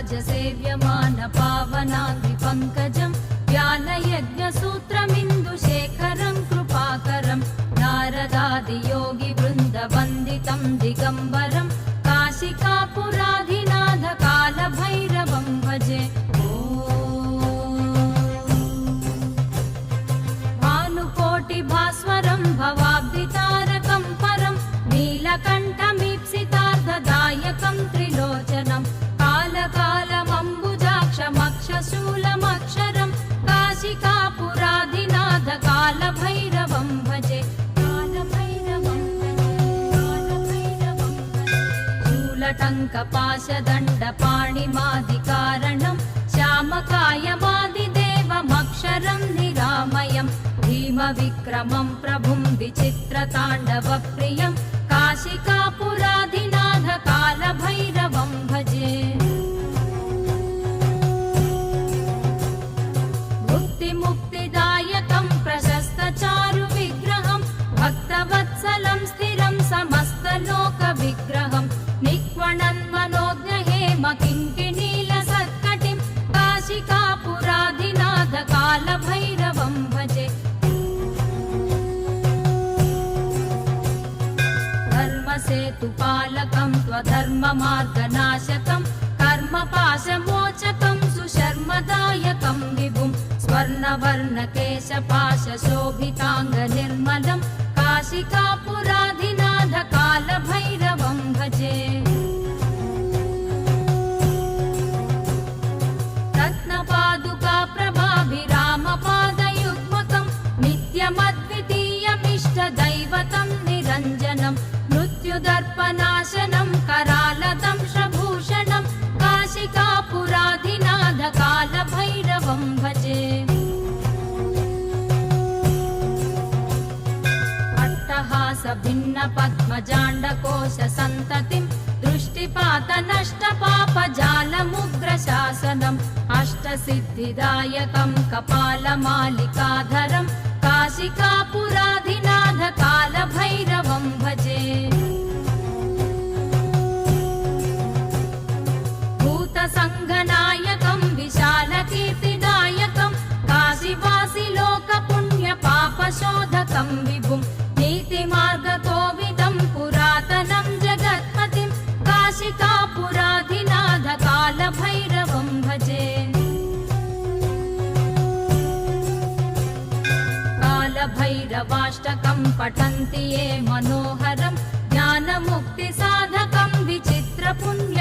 सेव्यमान पावनाग्नि पङ्कजम् व्यालयज्ञसूत्रमिन्दुशेखरं कृपाकरं नारदादियोगि वृन्दवन्दितं शूलटङ्कपाशदण्डपाणिमादिकारणं श्यामकायमादिदेवमक्षरं निरामयं भीमविक्रमं प्रभुं विचित्रताण्डवप्रियं कालभैरवं भजे। मुक्तिमुक्तिदायकं प्रशस्तचारुविग्रहं भक्तवत्सलं स्थिरं समस्तलोकविग्रहं निक्वणन्मनोज्ञहेम किङ्किणीलसत्कटिं काशिकापुराधिनाथ कालभैरवं भजे धर्मसेतुपालकं त्वधर्ममार्गनाशकं कर्मपाशमोचकं सुशर्मदायकं विभुं स्वर्णवर्णकेशपाशशोभिताङ्गनिर्मलं काशिकापुराधिनाथ कालभैरवं भजे रत्नपादुका प्रभाभिरामपादयुग्मकं नित्यमद्वितीयमिष्टदैवतं निरञ्जनं मृत्युदर्पनाशनं करालदं श्रभूषणं अट्टहासभिन्नपद्मजाण्डकोशसन्ततिं दृष्टिपातनष्टपापजालमुग्रशासनम् अष्टसिद्धिदायकं कपालमालिकाधरं काशिकापुराधिनाथ भजे कालभैरवाष्टकं पठन्ति ये मनोहरं ज्ञानमुक्तिसाधकं विचित्रपुण्य